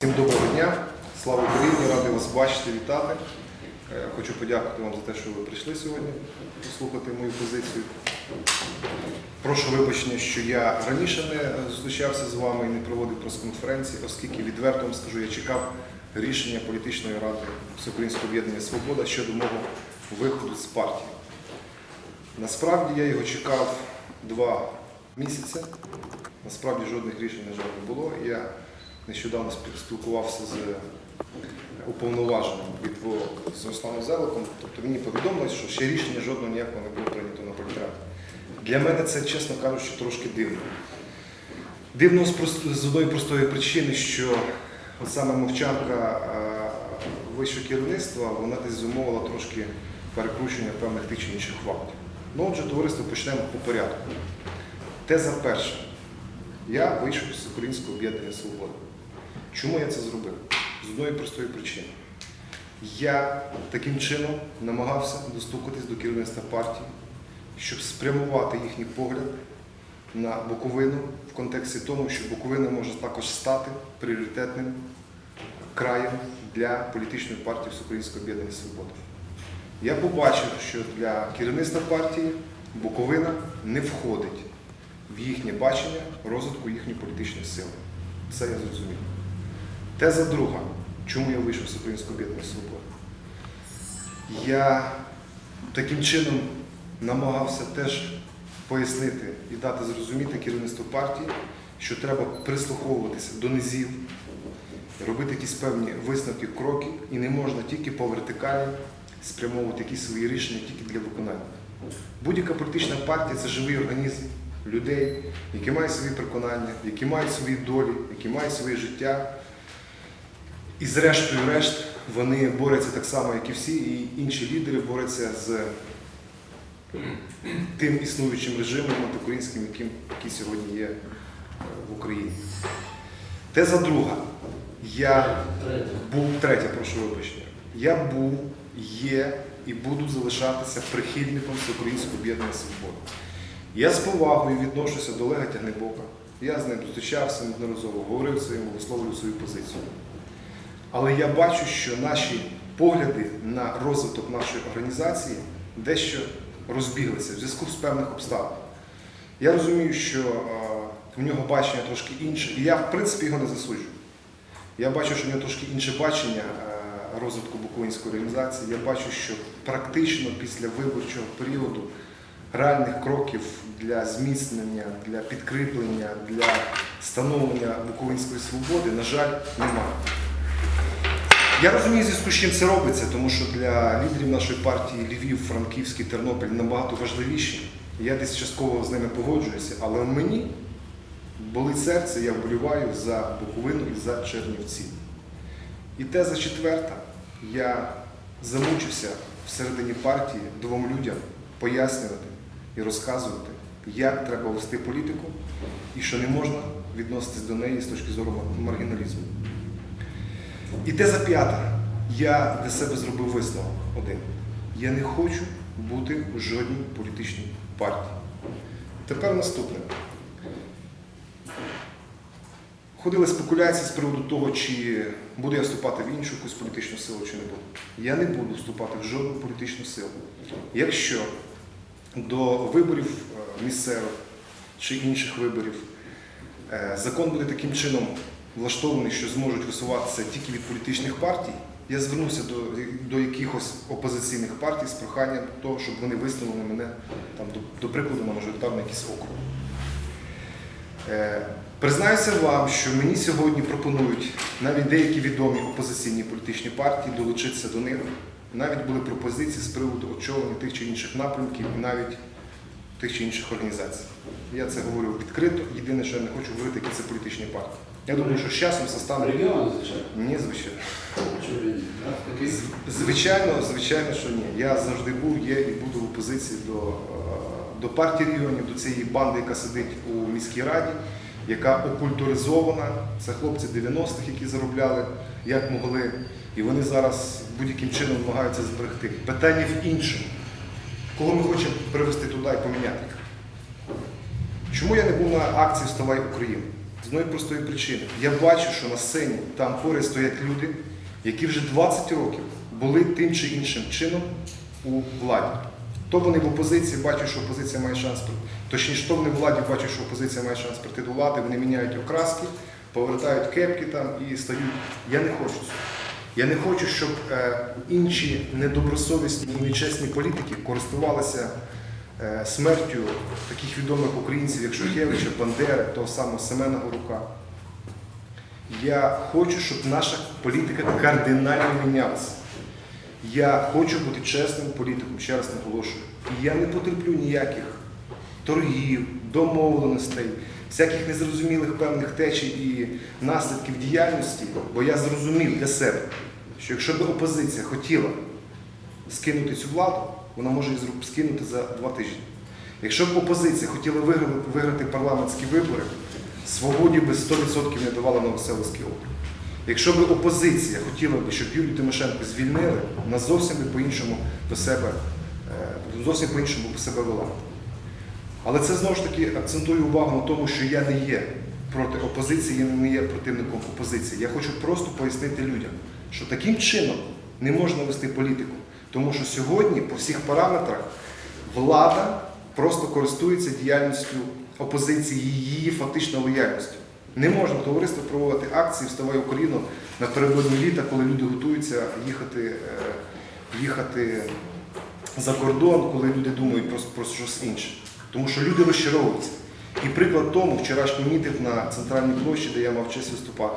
Всім доброго дня, слава Україні, радий вас бачити, вітати. Е, Хочу подякувати вам за те, що ви прийшли сьогодні послухати мою позицію. Прошу вибачення, що я раніше не зустрічався з вами і не проводив прес-конференції, оскільки відверто вам скажу, я чекав рішення політичної ради Всеукраїнського об'єднання Свобода щодо мого виходу з партії. Насправді я його чекав два місяці. Насправді жодних рішень, на жаль, не було. Я нещодавно спілкувався з уповноваженим від з Русланом Зеликом. Тобто мені повідомилось, що ще рішення жодного ніякого не було прийнято на політраді. Для мене це, чесно кажучи, трошки дивно. Дивно з, одної простої причини, що саме мовчанка е, вищого керівництва, вона десь зумовила трошки перекручення певних тих чи інших фактів. Ну, отже, товариство почнемо по порядку. Теза перша. Я вийшов з Українського об'єднання Свобода. Чому я це зробив? З одної простої причини. Я таким чином намагався достукатись до керівництва партії, щоб спрямувати їхній погляд на Буковину в контексті тому, що Буковина може також стати пріоритетним краєм для політичної партії Всеукраїнського об'єднання Свобода. Я побачив, що для керівництва партії Буковина не входить в їхнє бачення розвитку їхньої політичної сили. Це я зрозумів. Теза друга. Чому я вийшов з Українського об'єднання Свобода? Я таким чином намагався теж пояснити і дати зрозуміти керівництву партії, що треба прислуховуватися до низів, робити якісь певні висновки, кроки, і не можна тільки по вертикалі спрямовувати якісь свої рішення тільки для виконання. Будь-яка політична партія це живий організм людей, які мають свої переконання, які мають свої долі, які мають своє життя. І зрештою решт вони борються так само, як і всі, і інші лідери борються з тим існуючим режимом антиукраїнським, яким, який сьогодні є е, в Україні. Теза друга. Я був третя, прошу вибачення. Я був, є і буду залишатися прихильником Всеукраїнського об'єднання Свободи. Я з повагою відношуся до Олега Тягнебока. Я з ним зустрічався неодноразово, говорив своєму, висловлював свою позицію. Але я бачу, що наші погляди на розвиток нашої організації дещо розбіглися в зв'язку з певних обставин. Я розумію, що е, в нього бачення трошки інше, і я, в принципі, його не засуджую. Я бачу, що в нього трошки інше бачення е, розвитку Буковинської організації. Я бачу, що практично після виборчого періоду реальних кроків для зміцнення, для підкріплення, для становлення Буковинської свободи, на жаль, немає. Я розумію, зв'язку з чим це робиться, тому що для лідерів нашої партії Львів, Франківський, Тернопіль набагато важливіші. Я десь частково з ними погоджуюся, але мені болить серце, я вболіваю за Буковину і за Чернівці. І теза четверта. Я замучився всередині партії двом людям пояснювати і розказувати, як треба вести політику і що не можна відноситись до неї з точки зору маргіналізму. І теза п'ята. Я для себе зробив висновок один. Я не хочу бути у жодній політичній партії. Тепер наступне. Ходили спекуляції з приводу того, чи буду я вступати в іншу якусь політичну силу, чи не буду. Я не буду вступати в жодну політичну силу. Якщо до виборів е, місцевих чи інших виборів е, закон буде таким чином влаштований, що зможуть висуватися тільки від політичних партій, я звернуся до, до якихось опозиційних партій з проханням того, щоб вони висунули мене там, до, до прикладу на мажоритарний якийсь. Е, Признаюся вам, що мені сьогодні пропонують навіть деякі відомі опозиційні політичні партії долучитися до них. Навіть були пропозиції з приводу очолення тих чи інших напрямків і навіть тих чи інших організацій. Я це говорю відкрито. Єдине, що я не хочу говорити, які це політичні партії. Я думаю, що з часом це стане. Звичайно. Ні, звичайно. Звичайно, звичайно, що ні. Я завжди був, є і буду в опозиції до, е, до партії регіонів, до цієї банди, яка сидить у міській раді, яка окультуризована. Це хлопці 90-х, які заробляли як могли. І вони зараз будь-яким чином намагаються зберегти. Питання в іншому. Кого ми хочемо привезти туди і поміняти? Чому я не був на акції Вставай Україна? З одної простої причини. Я бачу, що на сцені там поряд стоять люди, які вже 20 років були тим чи іншим чином у владі. То вони в опозиції бачать, що опозиція має шанс при- точніше, то вони в владі бачать, що опозиція має шанс прийти до влади, вони міняють окраски, повертають кепки там і стають. Я не хочу цього. Я не хочу, щоб е, інші недобросовісні і нечесні політики користувалися смертю таких відомих українців, як Шухевича, Бандери, того самого Семена Горука. Я хочу, щоб наша політика кардинально мінялася. Я хочу бути чесним політиком, ще раз наголошую. І я не потерплю ніяких торгів, домовленостей, всяких незрозумілих певних течій і наслідків діяльності, бо я зрозумів для себе, що якщо б опозиція хотіла скинути цю владу, вона може її скинути за два тижні. Якщо б опозиція хотіла виграти, парламентські вибори, свободі би 100% не давала Новоселицький округ. Якщо б опозиція хотіла б, щоб Юлію Тимошенко звільнили, вона зовсім би по-іншому до себе, е, зовсім по-іншому себе вела. Але це знову ж таки акцентую увагу на тому, що я не є проти опозиції, я не є противником опозиції. Я хочу просто пояснити людям, що таким чином не можна вести політику. Тому що сьогодні по всіх параметрах влада просто користується діяльністю опозиції, її фактично лояльністю. Не можна товариство проводити акції Вставай Україну напередодні літа, коли люди готуються їхати, е, їхати за кордон, коли люди думають про, про щось інше. Тому що люди розчаровуються. І приклад тому вчорашній мітинг на центральній площі, де я мав честь виступати,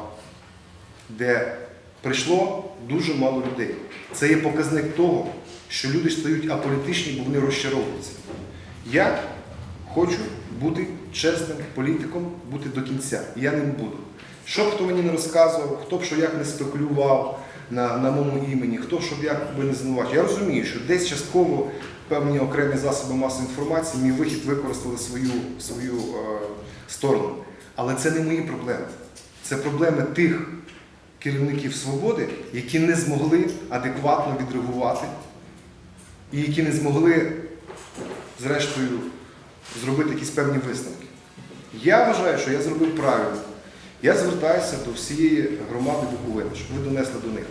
де прийшло дуже мало людей. Це є показник того, що люди стають аполітичні, бо вони розчаровуються. Я хочу бути чесним політиком, бути до кінця. Я ним буду. Що б хто мені не розказував, хто б що як не спекулював на, на моєму імені, хто щоб як би не звинувачив. Я розумію, що десь частково певні окремі засоби масової інформації мій вихід використали свою, свою е, сторону. Але це не мої проблеми. Це проблеми тих керівників свободи, які не змогли адекватно відреагувати і які не змогли, зрештою, зробити якісь певні висновки. Я вважаю, що я зробив правильно. Я звертаюся до всієї громади Буковини, щоб ви донесли до них.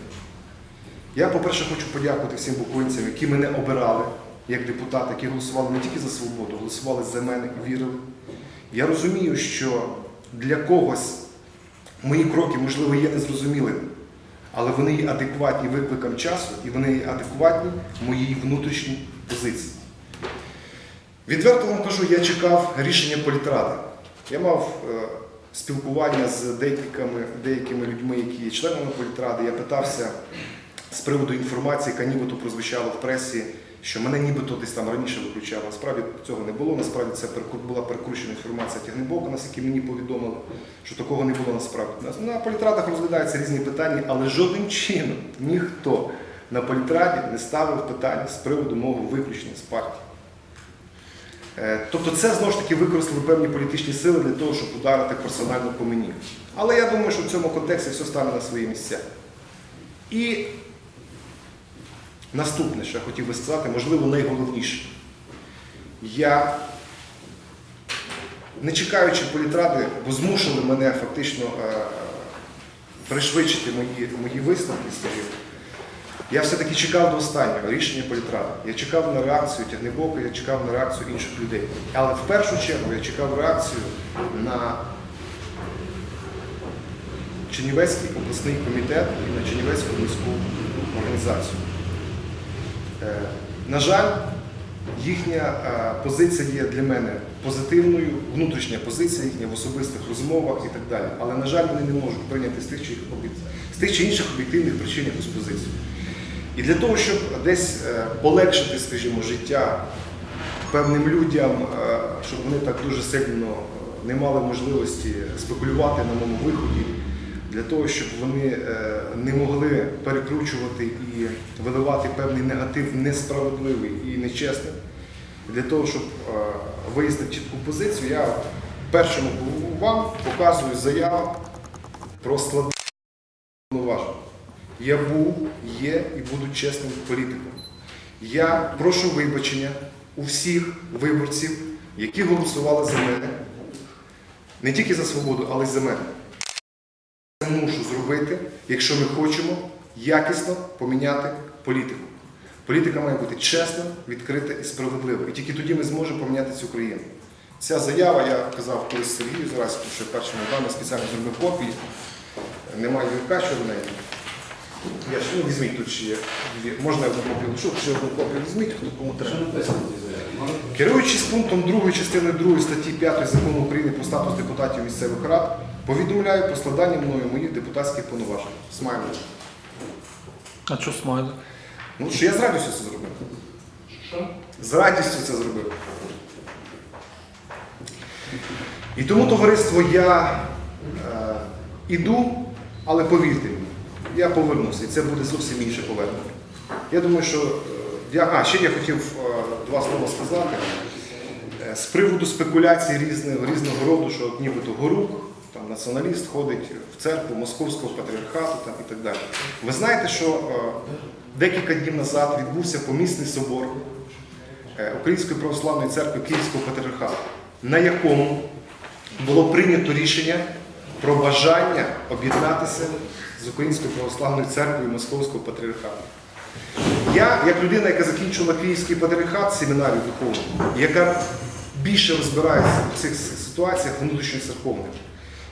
Я, по-перше, хочу подякувати всім буковинцям, які мене обирали як депутат, які голосували не тільки за свободу, голосували за мене і вірили. Я розумію, що для когось мої кроки, можливо, є незрозумілими, але вони є адекватні викликам часу і вони є адекватні моїй внутрішній позиції. Відверто вам кажу, я чекав рішення політради. Я мав е, спілкування з деякими, деякими людьми, які є членами політради. Я питався з приводу інформації, яка нібито прозвучала в пресі, що мене нібито десь там раніше виключали. Насправді цього не було. Насправді це була перекручена інформація тягнебока, наскільки мені повідомили, що такого не було насправді. На- політрадах розглядаються різні питання, але жодним чином ніхто на політраді не ставив питання з приводу мого виключення з партії. Е, Тобто це знову ж таки використали певні політичні сили для того, щоб ударити персонально по мені. Але я думаю, що в цьому контексті все стане на свої місця. І наступне, що я хотів би сказати, можливо, найголовніше. Я, не чекаючи політради, бо змусили мене фактично е, пришвидшити мої, мої висновки, скажімо. Я все-таки чекав до останнього рішення політради. Я чекав на реакцію Тягнебока, я чекав на реакцію інших людей. Але в першу чергу я чекав реакцію на Чернівецький обласний комітет і на Чернівецьку міську організацію. Е, На жаль, їхня е, позиція є для мене позитивною, внутрішня позиція їхня в особистих розмовах і так далі. Але, на жаль, вони не можуть прийняти з тих чи, з тих чи інших об'єктивних причин якусь позицію. І для того, щоб десь е, полегшити, скажімо, життя певним людям, щоб вони так дуже сильно не мали можливості спекулювати на моєму виході, для того, щоб вони е, не могли перекручувати і виливати певний негатив несправедливий і нечесний, для того, щоб е, вияснити чітку позицію, я першому вам показую заяву про складну. Я був, є і буду чесним політиком. Я прошу вибачення у всіх виборців, які голосували за мене, Не тільки за свободу, але й за мене. Мушу зробити, якщо ми хочемо якісно поміняти політику. Політика має бути чесна, відкрита і справедлива. І тільки тоді ми зможемо поміняти цю країну. Ця заява, я казав колись Сергію Зраському, що першим дами спеціально зробив копії. Немає Юрка, що в неї. Я ж, ну, візьміть тут ще є. Можна одну копію лишу, ще одну копію візьміть, хто кому треба. Керуючись пунктом 2 частини 2 статті 5 закону України про статус депутатів місцевих рад, повідомляю про складання мною моїх депутатських повноважень. Смайло. А що смайлик? Ну що я з радістю це зробив. Що? З радістю це зробив. І тому, товариство, я е, іду, але повірте мені, я повернуся, і це буде зовсім інше повернення. Я думаю, що е, я, а, ще я хотів е, два слова сказати. Е, З приводу спекуляцій різного, різного роду, що нібито Горук, націоналіст, ходить в церкву Московського патріархату там, і так далі. Ви знаєте, що е, декілька днів назад відбувся помісний собор е, Української православної церкви Київського патріархату, на якому було прийнято рішення про бажання об'єднатися з Українською православною церквою Московського патріархату. Я, як людина, яка закінчила Київський патріархат, семінарію духовну, яка більше розбирається в цих ситуаціях внутрішньоцерковних,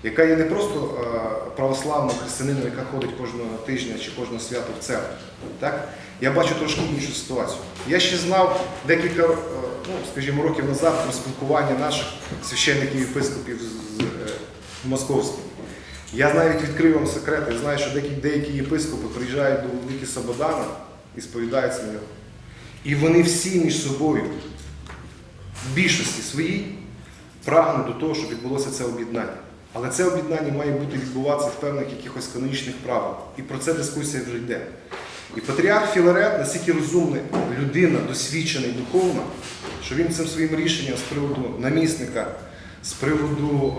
яка є не просто е, православною християнином, яка ходить кожного тижня чи кожного свята в церкву. Так? Я бачу трошки іншу ситуацію. Я ще знав декілька, е, ну, скажімо, років назад про спілкування наших священників і єпископів з, е, московським. Я навіть відкрив вам секрет, я знаю, що деякі, деякі єпископи приїжджають до Владики Сабодана і сповідаються на нього. І вони всі між собою, в більшості своїй, прагнуть до того, щоб відбулося це об'єднання. Але це об'єднання має бути відбуватися в певних якихось канонічних правилах. І про це дискусія вже йде. І патріарх Філарет настільки розумна людина, досвідчена і духовна, що він цим своїм рішенням з приводу намісника, з приводу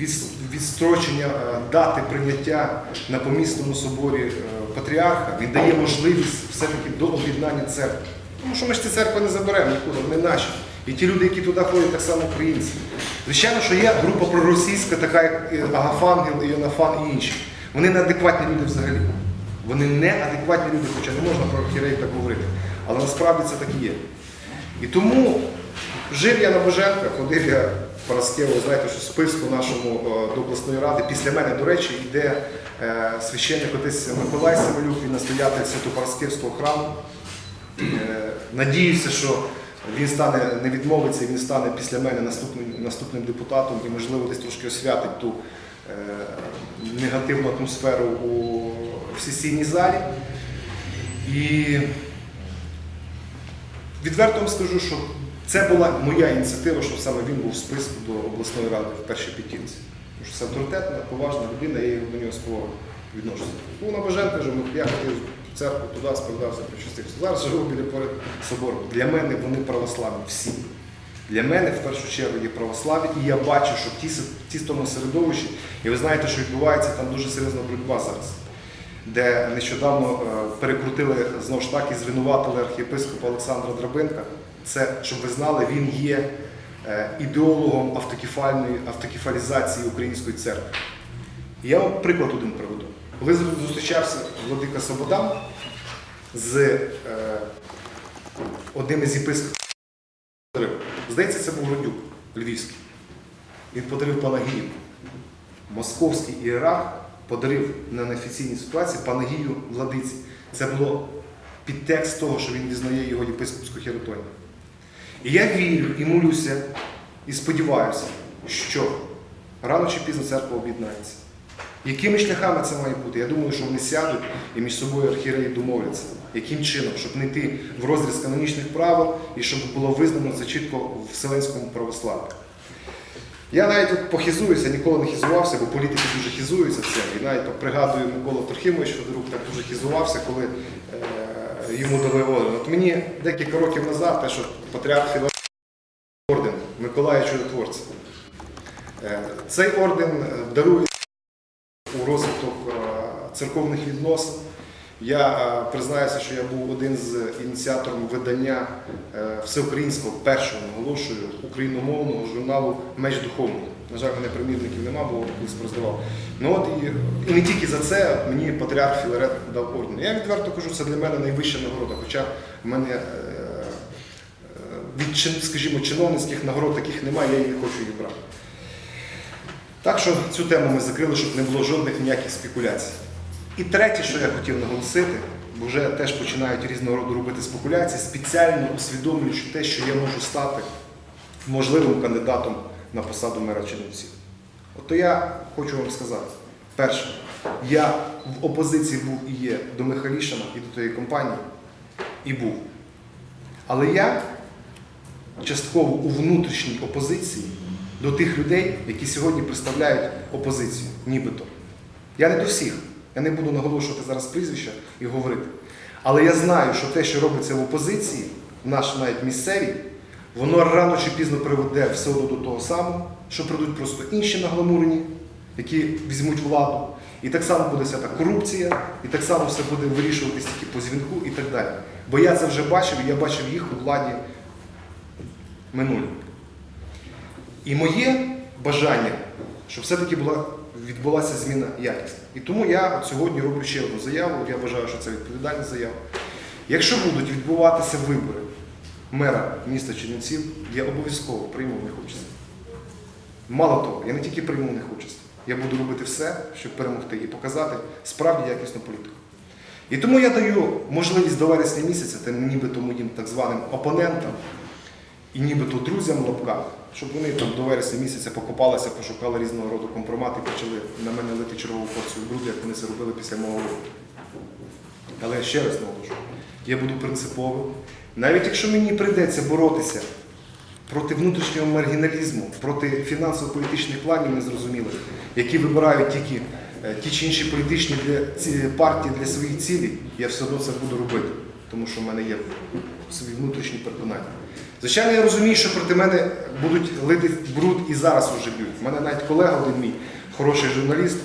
е, відстрочення е, дати прийняття на помісному соборі е, патріарха, він дає можливість все-таки до об'єднання церкви. Тому що ми ж ці церкви не заберемо нікуди, вони наші. І ті люди, які туди ходять, так само українці. Звичайно, що є група проросійська, така як і Агафангел, Іонафан і інші. Вони неадекватні люди взагалі. Вони неадекватні люди, хоча не можна про архієреїв так говорити. Але насправді це так і є. І тому жив я на Боженка, ходив я Параскево, знаєте, що в списку нашому е, до обласної ради. Після мене, до речі, йде е, священник отець Миколай Савелюк, він настоятель Святопараскевського храму. Е, Надіюся, що він стане, не відмовиться, він стане після мене наступним, наступним депутатом і, можливо, десь трошки освятить ту е, негативну атмосферу у в сесійній залі. І відверто вам скажу, що це була моя ініціатива, щоб саме він був в списку до обласної ради в першій п'ятірці. Тому що це авторитетна, поважна людина, я до нього з повагою відношуся. Був на Боженка, живу, я ходив в церкву туди, сповідався, причастився. Зараз живу біля поряд собору. Для мене вони православні всі. Для мене в першу чергу є православ'я, і я бачу, що в ті, ті тому середовищі, і ви знаєте, що відбувається там дуже серйозна боротьба зараз, де нещодавно е, перекрутили знову ж таки, звинуватили архієпископа Олександра Драбинка. Це, щоб ви знали, він є е, ідеологом автокефалізації української церкви. Я вам приклад один приведу. Коли зустрічався Владика Сободан з е, одним із єпископів. Здається, це був Родюк Львівський. Він подарив Панагію. Московський ієрарх подарив на неофіційній ситуації Панагію владиці. Це було підтекст того, що він визнає його єпископську хіротонію. І я вірю і молюся, і сподіваюся, що рано чи пізно церква об'єднається. Якими шляхами це має бути? Я думаю, що вони сядуть і між собою архієреї домовляться. Яким чином, щоб не йти в розріз канонічних правил і щоб було визнано це чітко в Вселенському православ'ї. Я навіть похизуюся, ніколи не хизувався, бо політики дуже хизуються цим. І навіть пригадую Микола Трохимович Федорук так дуже хизувався, коли е, йому дали. От мені декілька років назад, те, що патріарх Філарет орден Миколая Чудотворця. Е, цей орден дарує у розвиток е, церковних відносин. Я е, признаюся, що я був один з ініціаторів видання е, всеукраїнського першого наголошую україномовного журналу Меч духовний. На жаль, мене примірників нема, бо колись роздавав. Ну от і, і не тільки за це мені патріарх Філарет дав орден. Я відверто кажу, це для мене найвища нагорода. Хоча в мене від скажімо, чиновницьких нагород таких немає, я і не хочу їх брати. Так що цю тему ми закрили, щоб не було жодних ніяких спекуляцій. І третє, що я хотів наголосити, бо вже теж починають різного роду робити спекуляції, спеціально усвідомлюючи те, що я можу стати можливим кандидатом на посаду мера Чернівців. От то я хочу вам сказати, перше, я в опозиції був і є до Михайлішина і до тієї компанії, і був. Але я частково у внутрішній опозиції до тих людей, які сьогодні представляють опозицію, нібито. Я не до всіх. Я не буду наголошувати зараз прізвища і говорити. Але я знаю, що те, що робиться в опозиції, наш навіть місцевій, воно рано чи пізно приведе все одно до того самого, що прийдуть просто інші нагламурені, які візьмуть владу. І так само буде вся та корупція, і так само все буде вирішуватись тільки по дзвінку і так далі. Бо я це вже бачив, і я бачив їх у владі минулі. І моє бажання, щоб все-таки була, відбулася зміна якісна. І тому я от сьогодні роблю ще одну заяву. Я вважаю, що це відповідальна заява. Якщо будуть відбуватися вибори мера міста Чернівців, я обов'язково прийму в них участь. Мало того, я не тільки прийму в них участь, я буду робити все, щоб перемогти і показати справді якісну політику. І тому я даю можливість до вересня місяця тим нібито моїм так званим опонентам і нібито друзям лапках, щоб вони там до вересня місяця покопалися, пошукали різного роду компромати і почали на мене лити чергову порцію бруду, як вони це робили після мого вибору. Але я ще раз наголошую, я буду принциповим. Навіть якщо мені прийдеться боротися проти внутрішнього маргіналізму, проти фінансово-політичних планів незрозумілих, які вибирають тільки е, ті чи інші політичні для, партії для своїх цілей, я все одно це буду робити, тому що в мене є свої внутрішні переконання. Звичайно, я розумію, що проти мене будуть лити бруд і зараз вже б'ють. У мене навіть колега один мій, хороший журналіст,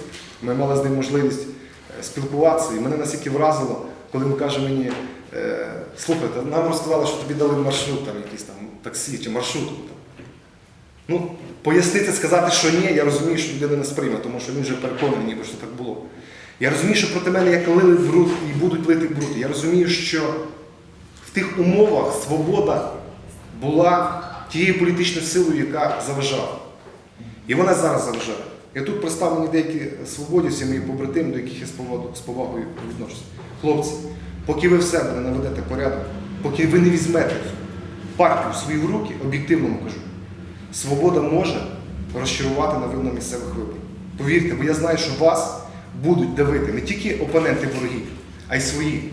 ми мали з ним можливість е, спілкуватися, і мене настільки вразило, коли він каже мені, е, слухайте, нам розказали, що тобі дали маршрут, там якийсь там таксі чи маршрутку. Ну, пояснити, сказати, що ні, я розумію, що людина не сприйме, тому що він вже переконаний, ніби що так було. Я розумію, що проти мене як лили бруд і будуть лити бруд. Я розумію, що в тих умовах свобода була тією політичною силою, яка заважала. І вона зараз заважає. Я тут представлені деякі свободівці, мої побратими, до яких я з повагою, відношуся. Хлопці, поки ви в себе не наведете порядок, поки ви не візьмете партію в свої руки, об'єктивно кажу, свобода може розчарувати на місцевих виборах. Повірте, бо я знаю, що вас будуть давити не тільки опоненти ворогів, а й свої.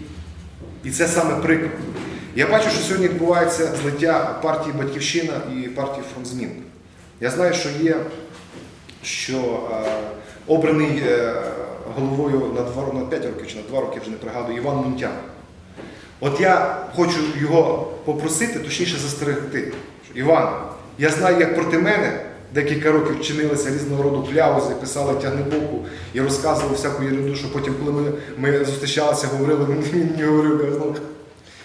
І це саме приклад. Я бачу, що сьогодні відбувається злиття партії Батьківщина і партії Фронт. Я знаю, що є, що е, обраний е, головою на, два, на 5 років чи на 2 роки, вже не пригадую, Іван Мунтян. От я хочу його попросити, точніше застерегти. Іван, я знаю, як проти мене декілька років чинилися різного роду кляузи, писали тягнебоку і розказували всяку ерунду, що потім, коли ми, ми зустрічалися, говорили, він мені говорив, я.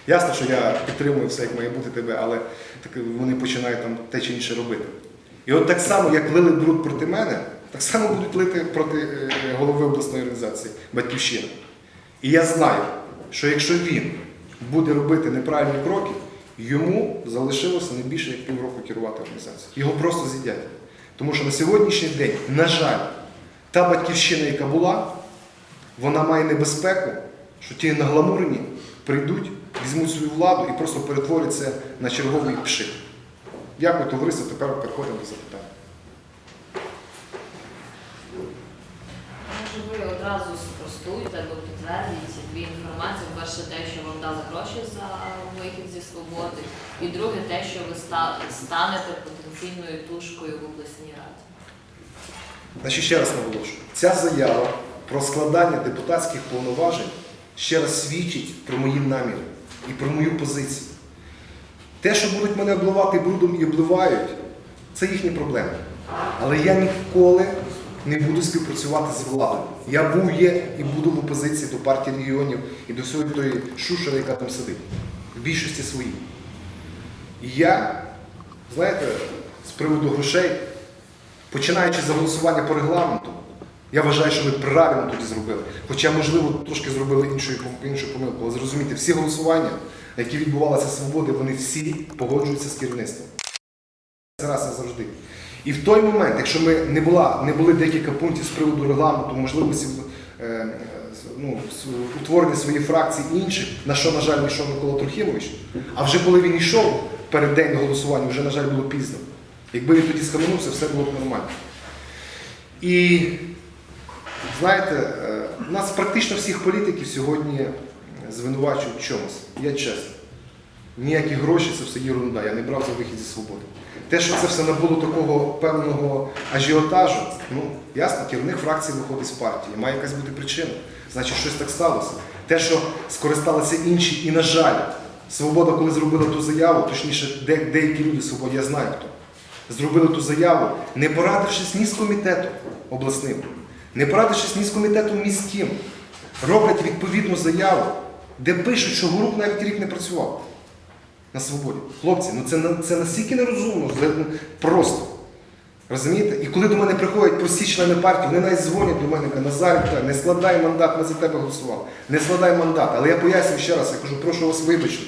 Ясно, що я підтримую все, як має бути тебе, але так вони починають там те чи інше робити. І от так само, як лили бруд проти мене, так само будуть лити проти е, голови обласної організації Батьківщина. І я знаю, що якщо він буде робити неправильні кроки, йому залишилося не більше як півроку керувати організацією. Його просто з'їдять. Тому що на сьогоднішній день, на жаль, та батьківщина, яка була, вона має небезпеку, що ті нагламурені прийдуть, візьмуть свою владу і просто перетворяться на черговий пшик. Дякую, товариство. Тепер переходимо до запитань. Може, ви одразу спростуєте або підтвердіть дві інформації. Перше, те, що вам дали гроші за вихід зі свободи, і друге, те, що ви станете потенційною тушкою в обласній раді. Значить, ще раз наголошую, ця заява про складання депутатських повноважень ще раз свідчить про мої наміри і про мою позицію. Те, що будуть мене обливати брудом і обливають, це їхні проблеми. Але я ніколи не буду співпрацювати з владою. Я був, є і буду в опозиції до партії регіонів і до всієї тої шушери, яка там сидить. В більшості своїй. І я, знаєте, з приводу грошей, починаючи з голосування по регламенту, я вважаю, що ми правильно тоді зробили. Хоча, можливо, трошки зробили іншу, іншу помилку. Але зрозумійте, всі голосування, які відбувалися свободи, вони всі погоджуються з керівництвом. Це раз і завжди. І в той момент, якщо ми не, була, не були декілька пунктів з приводу регламенту, можливості е, ну, утворення своєї фракції і інших, на що, на жаль, йшов Микола Трохимович, а вже коли він йшов перед день голосування, вже, на жаль, було пізно. Якби він тоді схаменувся, все було б нормально. І знаєте, е, нас практично всіх політиків сьогодні звинувачують в чомусь. Я чесно. Ніякі гроші це все єрунда, я не брав за вихід зі свободи. Те, що це все набуло такого певного ажіотажу, ну ясно, керівник фракції виходить з партії, має якась бути причина. Значить, щось так сталося. Те, що скористалися інші, і, на жаль, свобода, коли зробила ту заяву, точніше, де, деякі люди в свободі, я знаю хто, зробили ту заяву, не порадившись ні з комітетом обласним, не порадившись ні з комітетом міським, роблять відповідну заяву, де пишуть, що Горук навіть рік не працював на свободі. Хлопці, ну це, це настільки нерозумно, ну, просто. Розумієте? І коли до мене приходять прості члени партії, вони навіть дзвонять до мене, кажуть, Назар, не складай мандат, ми за тебе голосували. Не складай мандат. Але я пояснюю ще раз, я кажу, прошу вас вибачте.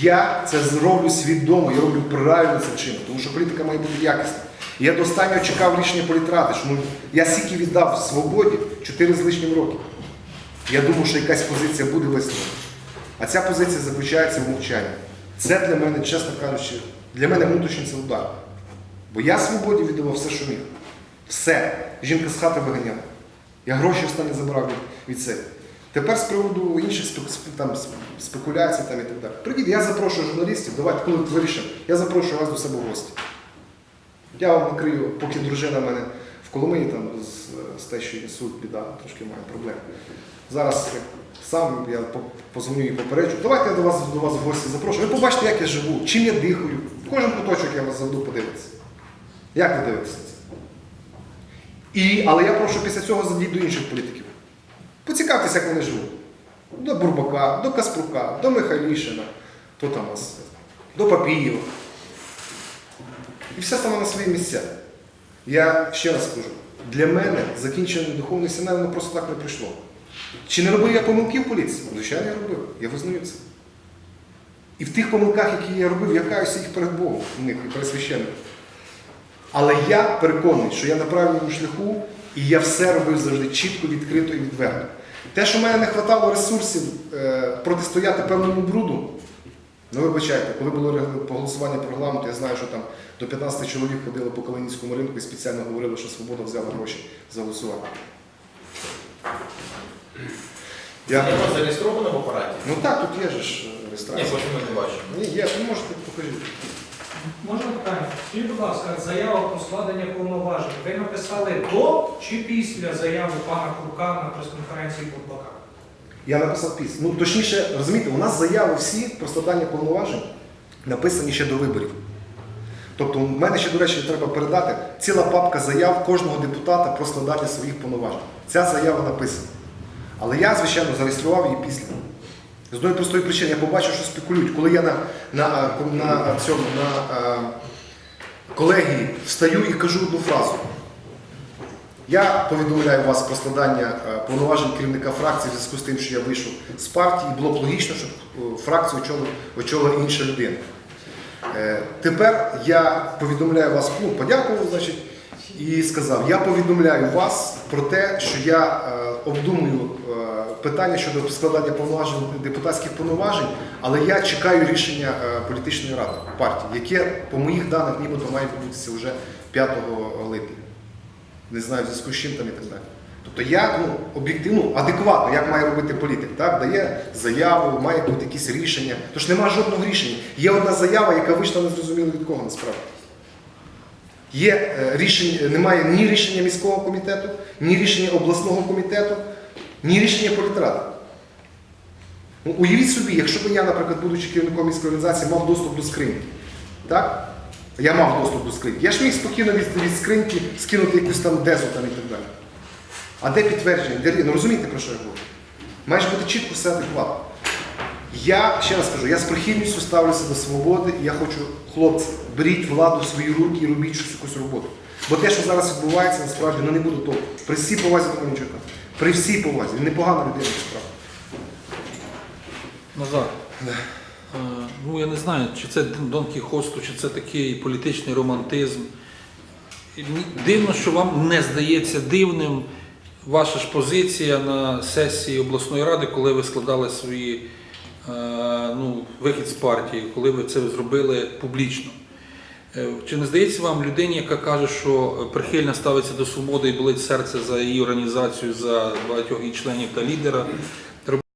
Я це зроблю свідомо, я роблю правильно це вчинок, тому що політика має бути якісна. І я до останнього чекав рішення політрати, що ну, я стільки віддав свободі 4 з лишнім років. Я думав, що якась позиція буде висловлена. А ця позиція заключається в мовчанні. Це для мене, чесно кажучи, для мене внутрішній це удар. Бо я свободі віддавав все, що міг. Все. Жінка з хати виганяла. Я гроші останні забрав від, себе. Тепер з приводу інших там, спекуляцій там, і так далі. Привіт, я запрошую журналістів, давайте, коли вирішимо, я запрошую вас до себе в гості. Я вам накрию, поки дружина в мене в Коломиї там з, з те, що суд, біда, трошки має проблем. Зараз сам я позвоню і попереджу. Давайте я до вас до вас в гості запрошую. Ви побачите, як я живу, чим я дихаю. Кожен куточок я вас заведу подивитися. Як ви дивитеся? І, але я прошу після цього задійти до інших політиків. Поцікавтеся, як вони живуть. До Бурбака, до Каспрука, до Михайлішина, хто там у нас, до Папієва. І все стане на свої місця. Я ще раз кажу, для мене закінчення духовної семінарії воно просто так не прийшло. Чи не робив я помилки в поліції? Звичайно, я робив. Я визнаю це. І в тих помилках, які я робив, я каюся їх перед Богом, в них і перед священником. Але я переконаний, що я на правильному шляху, і я все робив завжди чітко, відкрито і відверто. Те, що в мене не вистачало ресурсів е, протистояти певному бруду, ну вибачайте, коли було по голосування по регламенту, я знаю, що там до 15 чоловік ходили по Калинівському ринку і спеціально говорили, що свобода взяла гроші за голосування. Я... Воно зареєстровано в апараті? Ну так, тут є же ж е, Ні, реєстрація. потім ми не бачимо. Ні, є, ви можете покажіть. Можна питання? Скажіть, будь ласка, заява про складення повноважень. Ви написали до чи після заяви пана Крука на прес-конференції Бурбака? Я написав пісню. Ну, точніше, розумієте, у нас заяви всі про складання повноважень написані ще до виборів. Тобто, в мене ще, до речі, треба передати ціла папка заяв кожного депутата про складання своїх повноважень. Ця заява написана. Але я, звичайно, зареєстрував її після. З одної простої причини, я побачив, що спекулюють. Коли я на, на, на, на цьому на е, колегії встаю і кажу одну фразу. Я повідомляю вас про складання е, повноважень керівника фракції в зв'язку з тим, що я вийшов з партії, і було б логічно, щоб е, фракцію очолила, очолила інша людина. Е, Тепер я повідомляю вас, ну, подякував, значить, і сказав, я повідомляю вас про те, що я обдумую питання щодо складання повноважень депутатських повноважень, але я чекаю рішення політичної ради партії, яке, по моїх даних, нібито має відбутися вже 5 липня. Не знаю, в зв'язку з чим там і так далі. Тобто я ну, об'єктивно, адекватно, як має робити політик, так? дає заяву, має бути якісь рішення. Тож немає жодного рішення. Є одна заява, яка вийшла незрозуміло від кого насправді. Є е, рішення, немає ні рішення міського комітету, ні рішення обласного комітету, ні рішення політради. Ну, уявіть собі, якщо б я, наприклад, будучи керівником міської організації, мав доступ до скриньки, так? Я мав доступ до скриньки. Я ж міг спокійно від, від скриньки скинути якусь там дезу там і так далі. А де підтвердження? Де, ну розумієте, про що я говорю? Має бути чітко все адекватно. Я ще раз кажу, я з прихильністю ставлюся до свободи, і я хочу, хлопці, беріть владу в свої руки і робіть щось якусь роботу. Бо те, що зараз відбувається, насправді ну, не буде того. При всій повазі до Мельничука. При всій повазі. Він непогана людина, насправді. Назар. Е, Ну, я не знаю, чи це Дон Кіхосту, чи це такий політичний романтизм. Дивно, що вам не здається дивним ваша ж позиція на сесії обласної ради, коли ви складали свої е, ну, вихід з партії, коли ви це зробили публічно. Е, Чи не здається вам людині, яка каже, що прихильно ставиться до свободи і болить серце за її організацію, за багатьох її членів та лідера,